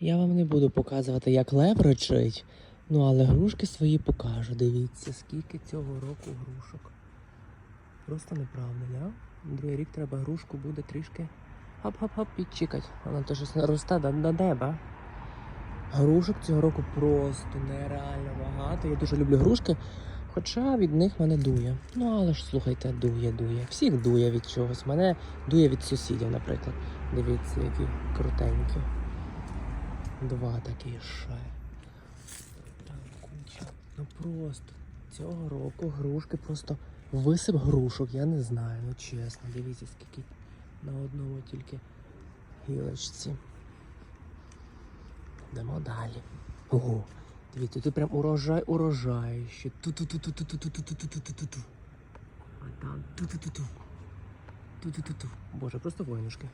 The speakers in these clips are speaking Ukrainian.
Я вам не буду показувати, як лев речить, ну але грушки свої покажу. Дивіться, скільки цього року грушок. Просто неправда, да? Другий рік треба грушку буде трішки хоп-хоп-хоп підчікати. Вона щось росте до, до неба. Грушок цього року просто нереально багато. Я дуже люблю грушки, хоча від них мене дує. Ну але ж слухайте, дує, дує. Всіх дує від чогось. Мене дує від сусідів, наприклад. Дивіться, які крутенькі. Два такі ще. Ну просто цього року грушки просто висип грушок, я не знаю, ну чесно. Дивіться, скільки на одному тільки гілочці. Йдемо далі. Ого, дивіться, тут прям урожай, урожай. Ще ту-ту-ту-ту-ту-ту-ту-ту-ту-ту-ту. А там ту-ту-ту-ту. Ту-ту-ту-ту. Боже, просто войнушки.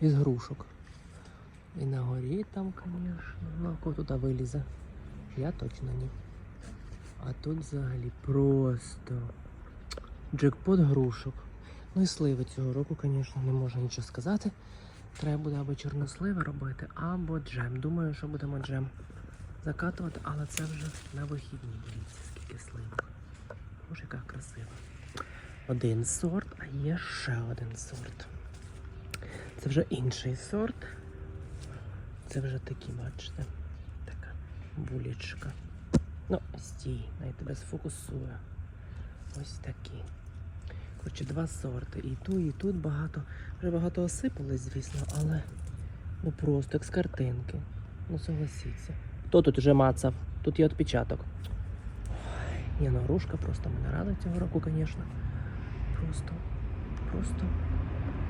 Із грушок. І на горі там, звісно. Ну, хто туди вилізе? Я точно ні. А тут взагалі просто джекпот грушок. Ну і сливи цього року, звісно, не можна нічого сказати. Треба буде або чорносливи робити, або джем. Думаю, що будемо джем закатувати, але це вже на вихідні. Дивіться, скільки сливок. Боже, яка красива. Один сорт, а є ще один сорт. Це вже інший сорт. Це вже такі, бачите, така булічка. Ну, стій, я тебе сфокусую. Ось такі. Коротше, два сорти. І ту, і тут багато. Вже багато осипалось, звісно, але ну просто як з картинки. Ну согласіться. Хто тут вже мацав? Тут є відпечаток. Ні, ну грушка просто мене рада цього року, звісно. Просто, просто,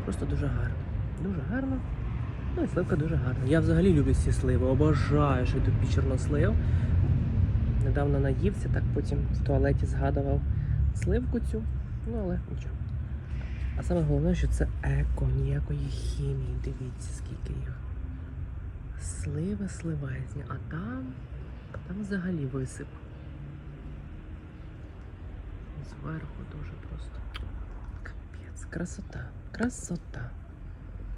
просто дуже гарно. Дуже гарно. Ну і сливка дуже гарна. Я взагалі люблю ці сливи. Обожаю, що тут чорнослив. Недавно наївся, так потім в туалеті згадував сливку цю. Ну, але нічого. А саме головне, що це еко, ніякої хімії. Дивіться, скільки їх. Сливи сливезні, а там, там взагалі висип. Зверху дуже просто. Капець, красота, красота.